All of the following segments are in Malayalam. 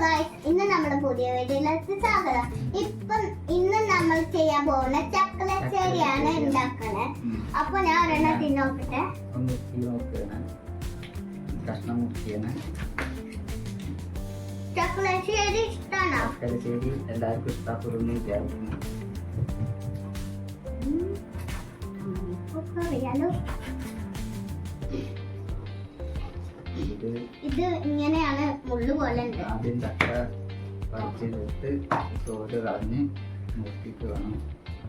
ഗായ്സ് ഇന്ന് നമ്മുടെ പുതിയ വീഡിയോയിലേക്ക് സ്വാഗതം ഇപ്പം ഇന്ന് നമ്മൾ ചെയ്യാൻ പോകുന്ന ചക്കലച്ചേരിയാണ് ഉണ്ടാക്കണേ അപ്പൊ ഞാൻ ഒരെണ്ണം തിന്നോക്കട്ടെ ചക്കലച്ചേരി ഇഷ്ടമാണോ കരശ്ശേരി എല്ലാവർക്കും ഇഷ്ടപ്പെടുന്നു വിചാരിക്കുന്നു അറിയാലോ ഇത് ഇത് ഇങ്ങനെയാണ് മുള്ളു പോലെ ഉണ്ട്. ആദ്യം ചക്ക പറിച്ചെടുത്ത് തോൽ കളഞ്ഞ് മുക്കിയിട്ട് വേണം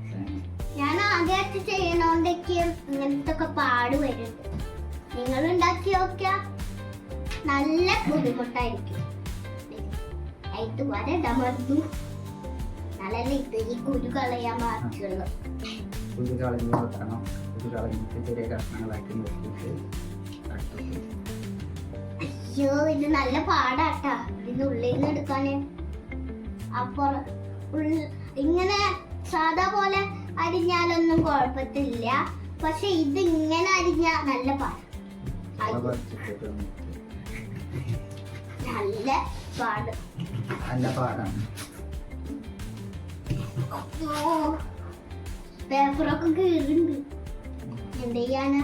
തേങ്ങ. ഞാൻ ആദ്യമായിട്ട് ചെയ്യണോണ്ടൊക്കെ ഇങ്ങനത്തെ ഒക്കെ പാട് വരുന്നുണ്ട് നിങ്ങൾ ഉണ്ടാക്കി നോക്കിയാ നല്ല ബുദ്ധിമുട്ടായിരിക്കും. ഇത് വരെ മറന്നു ഇത് ഈ കുരു കളയാൻ മാത്രമുള്ളൂ കുരു കളഞ്ഞ് വെക്കണം കുരു കളഞ്ഞിട്ട് ചെറിയ കഷ്ണങ്ങളാക്കി നോക്കിയിട്ട് അയ്യോ ഇത് നല്ല പാടാട്ടാ. ഇത് ഉള്ളിൽ നിന്ന് എടുക്കാന് അപ്പൊ ഇങ്ങനെ സാധാ പോലെ അരിഞ്ഞാലൊന്നും കുഴപ്പത്തില്ല. പക്ഷെ ഇത് ഇങ്ങനെ അരിഞ്ഞ നല്ല പാട്. നല്ല പാട്. നല്ല പാടാണ്. പേപ്പറൊക്കെ കീറുണ്ട് എന്ത് ചെയ്യാനാ?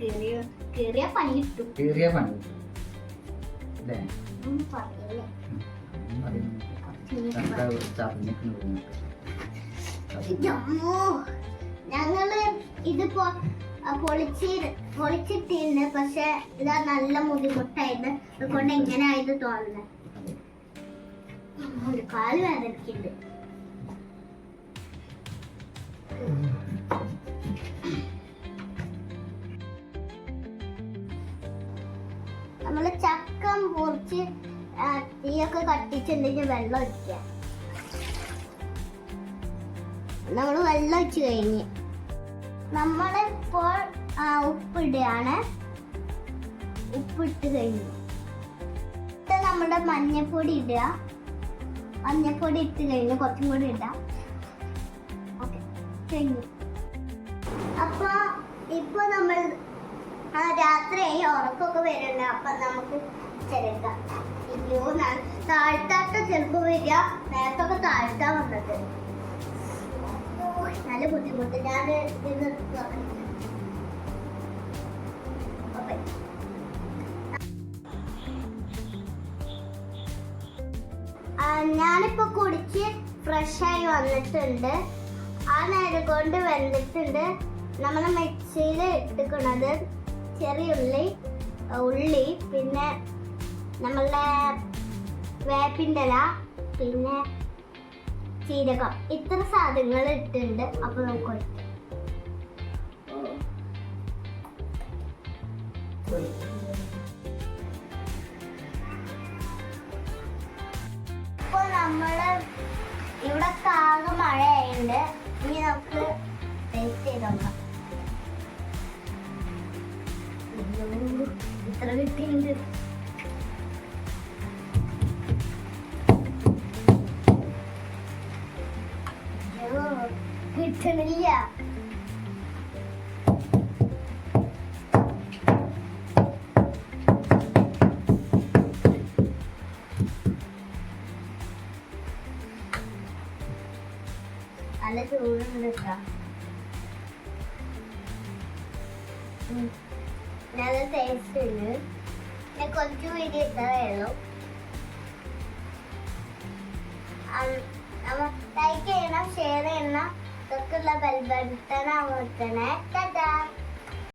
കീറിയ കീറിയ പണി കിട്ടും. കീറിയ പണി കിട്ടും. അല്ലേ? ചതഞ്ഞിട്ടുണ്ട് ഇതമ്മോ. ഞങ്ങൾ ഇതിപ്പോ പൊളിച്ച് പൊളിച്ചിട്ടിരുന്നു പക്ഷെ ഇതാ നല്ല ബുദ്ധിമുട്ടായിരുന്നു അതുകൊണ്ട് എങ്ങനെ ആയത് തോന്നുന്നത് കാൽ വേദനിക്കുന്നുണ്ട്. നമ്മൾ ചക്ക മുറിച്ച് ആ, തീയൊക്കെ കത്തിച്ചിട്ടുണ്ടെങ്കിൽ വെള്ളം ഒഴിക്കുക. നമ്മൾ വെള്ളം ഒഴിച്ചു കഴിഞ്ഞ്. നമ്മളിപ്പോൾ ഉപ്പിടുകയാണ്. ഉപ്പിട്ട് കഴിഞ്ഞു. ഇട്ട് നമ്മുടെ മഞ്ഞപ്പൊടി ഇടുക. മഞ്ഞപ്പൊടി ഇട്ട് കഴിഞ്ഞു കുറച്ചും കൂടി ഇടാം ഓക്കെ കഴിഞ്ഞു. അപ്പോൾ ഇപ്പോൾ നമ്മൾ താഴ്ത്താത്ത ചിലപ്പോ വരിക. നേരത്തൊക്കെ താഴ്ത്താൻ വന്നത്. നല്ല ബുദ്ധിമുട്ട്. ഞാൻ ഞാനിപ്പോ കുടിച്ച് ആയി വന്നിട്ടുണ്ട്. ആ നേരം കൊണ്ട് വെന്തിട്ടുണ്ട്. നമ്മൾ മിക്സിയിൽ ഇട്ടിക്കണത്. ചെറിയ ഉള്ളി ഉള്ളി പിന്നെ നമ്മളുടെ വേപ്പിന്റെ ഇല പിന്നെ ചീരകം ഇത്ര സാധനങ്ങൾ ഇട്ടിട്ടുണ്ട്. അപ്പൊ നമുക്ക്. ഇപ്പൊ നമ്മൾ ഇവിടെ കാകെ മഴയായിട്ടുണ്ട് ഇനി നമുക്ക് ടേസ്റ്റ് ചെയ്ത് നോക്കാം. അയ്യോ, കിട്ടണില്ല നല്ല ചൂടുണ്ട് കേട്ടോ. നല്ല ടേസ്റ്റ് ഉണ്ട് ഞാൻ കുറച്ച് വീതി ഇട്ടതായിരുന്നു ലൈക്ക് ചെയ്യണം ഷെയർ ചെയ്യണം ഇതൊക്കെയുള്ള ബെൽ ബട്ടൺ അമർത്തണേ ടാറ്റാ